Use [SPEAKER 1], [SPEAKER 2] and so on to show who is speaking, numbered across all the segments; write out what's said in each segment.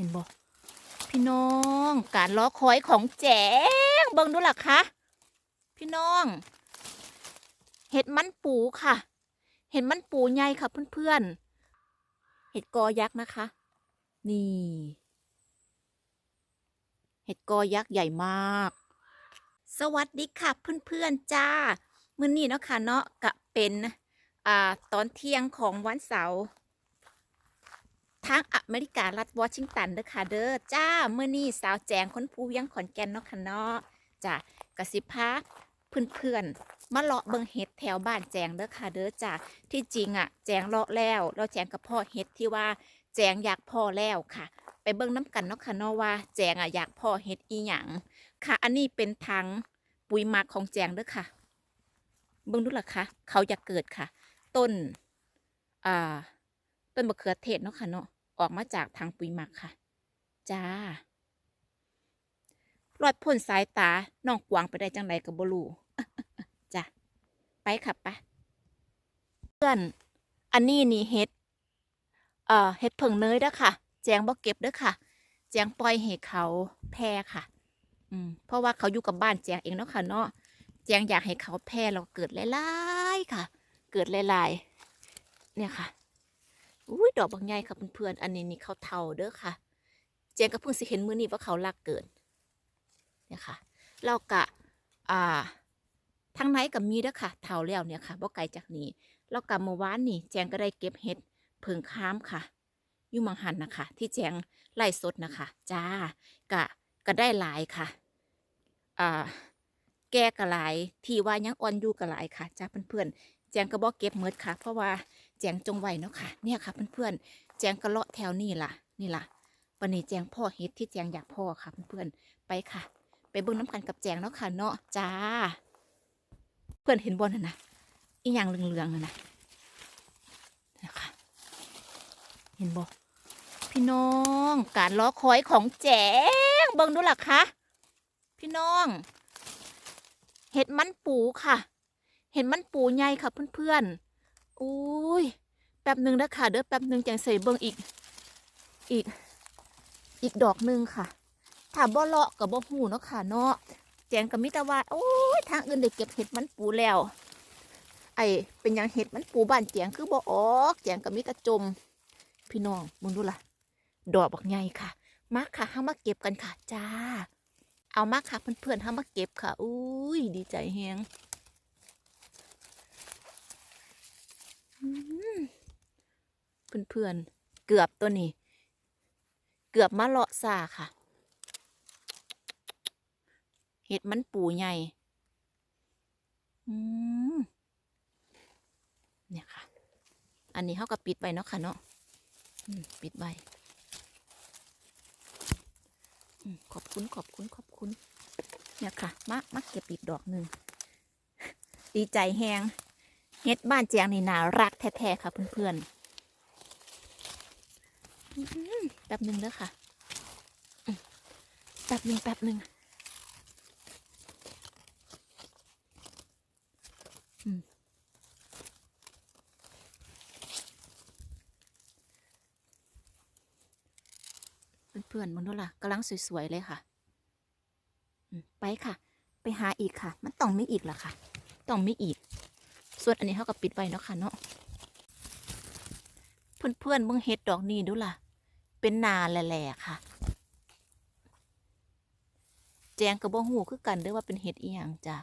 [SPEAKER 1] ห็นบ่พี่น้องการล้อคอยของแจ๋งเบิ่งดูล่ะคะพี่น้อง เห็ดมันปูค่ะ เห็ดมันปูใหญ่ค่ะเพื่อนๆเห็ดกอยักษ์นะคะ นี่ เห็ดกอยักษ์ใหญ่มาก สวัสดีค่ะเพื่อนๆจ้ามื้อนี้เนาะค่ะเนาะกะเป็นอ่าตอนเที่ยงของวันเสาร์ ทางอเมริการัฐวอชิงตันเด้อค่ะเด้อจ้าเมื้อนี้สาวแจงคนภูยังขอนแก่นเนาะค่ะเนาะจ้ากระสิพาเพื่อนๆมาเลาะเบิงเห็ดแถวบ้านแจงเด้อค่ะเด้อจ้าที่จริงอะ แจงเลาะแล้วแล้วแจงกับพ่อเห็ดที่ว่าแจงอยากพ่อแล้วค่ะ ไปเบิ่งน้ำกันเนาะค่ะเนาะว่าแจงอะอยากพ่อเห็ดอีหยังค่ะ อันนี้เป็นถังปุ๋ยหมักของแจงเด้อค่ะ เบิ่งดูล่ะคะเขาอยากเกิดค่ะ ต้นอ่า ต้นมะเขือเทศเนาะค่ะเนาะออกมาจากทางปุ๋ยหมักค่ะ จ้ารอดพ้นสายตาน้องกวางไปได้จังไดกับบลูจ้ะไปค่ะไปเพื่อน อันนี้นี่เฮ็ด เอ่อเฮ็ดเผิงเนยเด้อค่ะ แจงบ่เก็บเด้อค่ะ แจงปล่อยให้เขาแพร่ค่ะ อืมเพราะว่าเขาอยู่กับบ้านแจงเองเนาะค่ะเนาะแจงอยากให้เขาแพร่เราเกิดหลายๆค่ะ เกิดหลายๆเนี่ยค่ะ อุ้ยดอกบางใหญ่ค่ะเพื่อนๆอันนี้นี่เขาเทาเด้อค่ะแจงก็เพิ่งสิเห็นมือนี้ว่าเขาลักเกิดเนี่ยค่ะเรากะอ่าทางไหนกับมีเด้อค่ะเทาแล้วเนี่ยค่ะบ่ไกลจากนี้เรากะเมื่อวานนี่แจงก็ได้เก็บเห็ดเพิงค้ามค่ะยู่มังหันนะคะ ที่แจงไล่สดนะคะ จ้ากะก็ได้หลายค่ะอ่าแก่กะหลายที่ว่ายังอ่อนอยู่กะหลายค่ะจ้าเพื่อนๆแจงก็บอกเก็บเมดค่ะ เพราะว่า แจงจงไว้เนาะค่ะ เนี่ยค่ะเพื่อนๆแจงก็เลาะแถวนี่ล่ะ นี่ล่ะวันนี้แจงพ่อเฮ็ดที่แจงอยากพ่อค่ะเพื่อนๆไปค่ะ ไปเบิ่งน้ำกันกับแจงเนาะค่ะเนาะจ้า เพื่อนเห็นบอลน่ะนะอีหยังเหลืองๆน่ะนะนะคะเห็นบ่พี่น้องการล้อคอยของแจงเบิ่งดูล่ะคะพี่น้อง เห็ดมันปูค่ะ เห็ดมันปูใหญ่ค่ะเพื่อนๆ อุ้ยแป๊บหนึ่งนะค่ะเด้อแป๊บหนึ่งจังใส่เบิ่งอีก อีก อีกดอกหนึ่งค่ะถ้าบ่เลาะกับบ่หูเนาะค่ะเนาะแจงกับมิตรวาดโอ้ยทางอื่นได้เก็บเห็ดมันปูแล้ว ไอเป็นหยังเห็ดมันปูบ้านแจงคือบ่ออกแจงกับมิตรจม พี่น้องมึงดูล่ะ ดอกบักใหญ่ค่ะมาค่ะห้ามาเก็บกันค่ะจ้า เอามาค่ะเพื่อนๆห้ามาเก็บค่ะอุ้ยดีใจแฮงอืม เพื่อนๆ เกือบตัวนี้ เกือบมาเลาะซาค่ะ เห็ดมันปูใหญ่เนี่ยค่ะ อันนี้เขาก็ปิดไว้เนาะค่ะเนาะปิดไว้อืมขอบคุณขอบคุณขอบคุณ เนี่ยค่ะ มามาเก็บอีกดอกหนึ่ง ดีใจแฮง เฮ็ดบ้านแจงนี่น่ารักแท้ๆค่ะเพื่อนๆแป๊บหนึ่งเด้อค่ะแป๊บหนึ่งแป๊บหนึ่งเพื่อนๆมันดูล่ะกำลังสวยๆเลยค่ะไปค่ะ ไปหาอีกค่ะ มันต้องมีอีกล่ะค่ะ ต้องมีอีก ส่วนอันนี้เขาก็ปิดไว้เนาะค่ะเนาะเพื่อนๆเบิ่งเห็ดดอกนี้ดูล่ะ เป็นนาแหล่ๆค่ะ แจงกับบ่หูคือกันเด้อว่าเป็นเห็ดอีหยังจ้ะ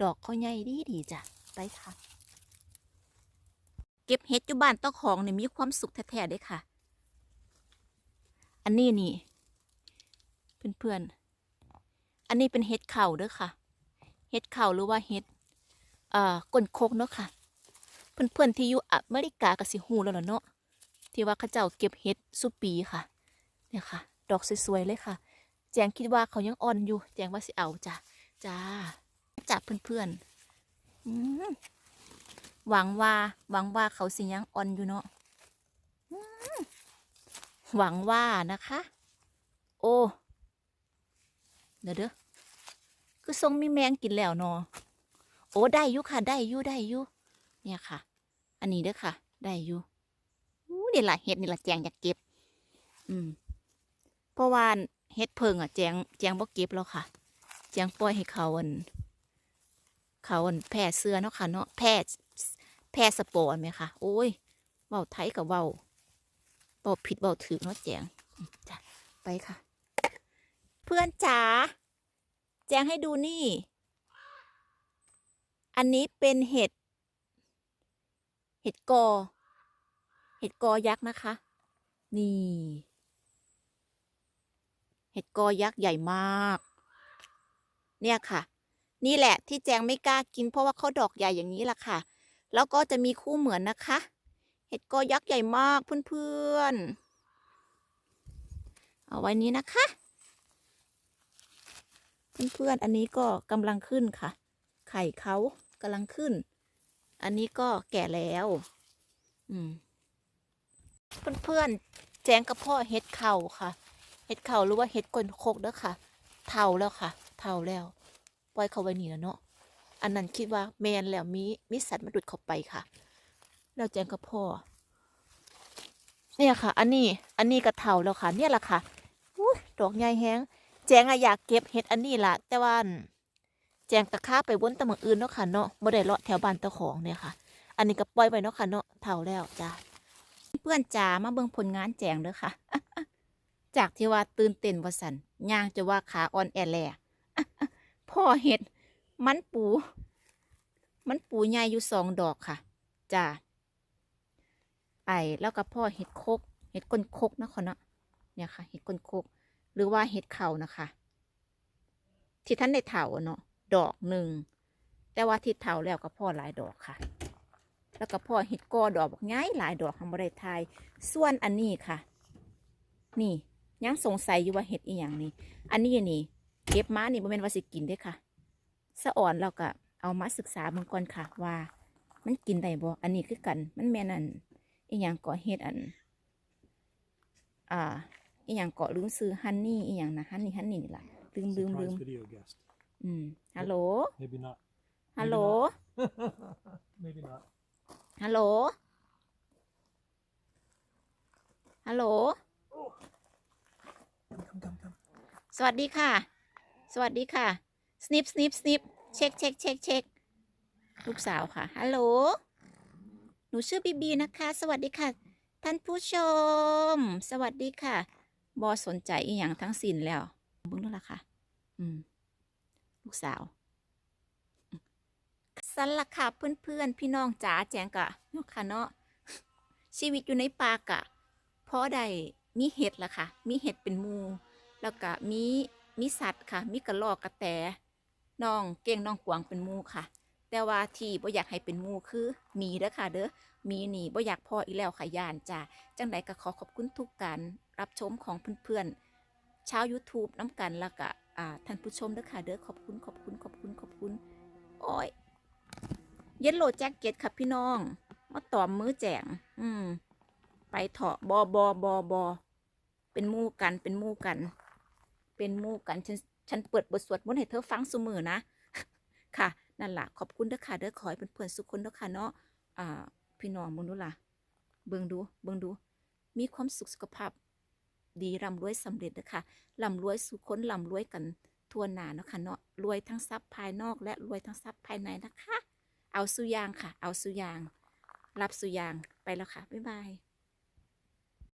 [SPEAKER 1] ดอกเขาใหญ่ดีดีจ้ะไปค่ะ เก็บเห็ดอยู่บ้านต้องของเนี่ยมีความสุขแท้ๆเด้ค่ะ อันนี้นี่เพื่อนๆอันนี้เป็นเห็ดเข่าเด้อค่ะ เห็ดเข่าหรือว่าเห็ด อ่อก้นโคกเนาะค่ะ เพื่อนๆที่อยู่อเมริกาก็สิฮูแล้วเนาะที่ว่าเขาเจ้าเก็บเห็ดสุปีค่ะเนี่ยค่ะ ดอกสวยๆเลยค่ะ แจงคิดว่าเขายังอ่อนอยู่ แจงว่าสิเอาจ้ะจ้าจับเพื่อนๆหวังว่า หวังว่าเขาสิยังอ่อนอยู่เนาะหวังว่านะคะ โอ้เดี๋ยวเด้อคือทรงมีแมงกินแล้วเนาะ อ้ได้อยู่ค่ะ ได้อยู่ได้อยู่เนี่ยค่ะ อันนี้เด้อค่ะ ได้อยู่อู้นี่ละเห็ดนี่ละแจงอยากเก็บ อืมเพราะว่าเฮ็ดเพิงอะแจงแจงบ่เก็บแล้วค่ะ แจงปล่อยให้เขาอันเขาอันแพร่เสื้อเนาะค่ะเนาะแพร่แพร่สปอร์ไหมคะโอ้ยเว้าไทยกับเว้าเว้าผิดเว้าถูกเนาะแจงจ้ะไปค่ะ เพื่อนจ๋าแจงให้ดูนี่ อันนี้เป็นเห็ด เห็ดกอ เห็ดกอยักษ์นะคะ นี่ เห็ดกอยักษ์ใหญ่มาก เนี่ยค่ะ นี่แหละที่แจงไม่กล้ากินเพราะว่าเขาดอกใหญ่อย่างนี้ล่ะค่ะ แล้วก็จะมีคู่เหมือนนะคะ เห็ดกอยักษ์ใหญ่มากเพื่อนๆ เอาไว้นี้นะคะเพื่อนๆ อันนี้ก็กำลังขึ้นค่ะ ไข่เขาำลังขึ้น อันนี้ก็แก่แล้ว อืม เพื่อนๆแจงกับพ่อเห็ดเข่าค่ะ เห็ดเข่าหรือว่าเห็ดกลนโคกเด้อค่ะ เท่าแล้วค่ะ เท่าแล้ว ปล่อยเขาไว้นี่แล้วเนาะ อันนั้นคิดว่าแมนแล้วมีมีสัตว์มาดุดเข้าไปค่ะ แล้วแจงกับพ่อเนี่ยค่ะ อันนี้ อันนี้ก็เท่าแล้วค่ะ เนี่ยแหละค่ะดอกใหญ่แฮงแจงอะอยากเก็บเห็ดอันนี้ล่ะ แต่ว่า แจงตะค้าไปวนตะเมืองอื่นเนาะค่ะเนาะบ่ได้เลาะแถวบ้านตะของเนี่ยค่ะ อันนี้ก็ปล่อยไปเนาะค่ะเนาะเท่าแล้วจ้าเพื่อนจ๋ามาเบิ่งผลงานแจงเด้อค่ะ จากที่ว่าตื่นเต้นว่าสันย่างจะว่าขาอ่อนแอแลพ่อเห็ดมันปู มันปูใหญ่อยู่สองดอกค่ะจ้าไอแล้วก็พ่อเห็ดโคกเห็ดก้นโคกเนาะค่ะเนาะเนี่ยค่ะ เห็ดก้นโคกหรือว่าเห็ดเข่านะคะ ที่ท่านได้เถาเนาะ ดอกหนึ่ง แต่ว่าที่เถาแล้วก็พ่อหลายดอกค่ะ แล้วก็พ่อเห็ดกอดอกบอกง่ายหลายดอกทำบริไทย ส่วนอันนี้ค่ะ นี่ยังสงสัยอยู่ว่าเห็ดอีหยังนี่อันนี้นี่ เก็บมานี่บ่แม่นว่าสิกินเด้ค่ะ สะอ่อนเราก็เอามาศึกษาเบิ่งก่อนค่ะว่า มันกินได้บ่ อันนี้คือกัน มันแม่นอันอีหยังก่อเห็ดอัน อ่าอีหยังเกาะลืมซื้อฮันนี่อีหยังนะฮันนี่ฮันนี่นี่ล่ะลืมลืมลืม อืม ฮัลโหล
[SPEAKER 2] Maybe not.
[SPEAKER 1] ฮัลโหล
[SPEAKER 2] Maybe not.
[SPEAKER 1] ฮัลโหล ฮัลโหล
[SPEAKER 2] Come, come, come.
[SPEAKER 1] สวัสดีค่ะ สวัสดีค่ะ สนิปสนิปสนิปเช็คเช็คเช็คเช็คลูกสาวค่ะ ฮัลโหล หนูชื่อบีบีนะคะ สวัสดีค่ะ ท่านผู้ชม สวัสดีค่ะ บอสนใจอีหยังทั้งสิ้นแล้วเบิ่งดูล่ะค่ะ อืม ลูกสาวสันละค่ะเพื่อนๆพี่น้องจ๋าแจงกะเนาะค่ะเนาะชีวิตอยู่ในป่ากะเพราะใดมีเห็ดล่ะค่ะ มีเห็ดเป็นมูแล้วก็มีมีสัตว์ค่ะ มีกระรอกกระแตน้องเก่งน้องกวางเป็นมูค่ะ แต่ว่าที่บ่อยากให้เป็นมูคือหมีเด้อค่ะเด้อมีนี่บ่อยากพออีกแล้วค่ะยานจ้าจังใดก็ขอขอบคุณทุกการรับชมของเพื่อนๆชาว YouTube น้ำกันแล้วก็อ่า ท่านผู้ชมเด้อค่ะเด้อขอบคุณขอบคุณขอบคุณขอบคุณโอ้ยเย็นโลแจ็คเก็ตค่ะพี่น้อง มาตอมมือแจงอืม ไปเถาะบอบอบอบอเป็นมู่กันเป็นมู่กัน เป็นมู่กันฉันฉันเปิดบทสวดมนต์ให้เธอฟังเสมอนะ ค่ะ นั่นล่ะขอบคุณเด้อค่ะเด้อขอให้เพื่อนๆสุขคนเด้อค่ะเนาะอ่า พี่น้องมึงดูล่ะ เบิ่งดู เบิ่งดู มีความสุขสุขภาพ ดีร่ำรวยสำเร็จนะคะร่ำรวยสุขคนร่ำรวยกันทั่วหน้าเนาะค่ะเนาะรวยทั้งทรัพย์ภายนอกและรวยทั้งทรัพย์ภายในนะคะ เอาสุยางค่ะ เอาสุยาง รับสุยางไปแล้วค่ะบ๊ายบาย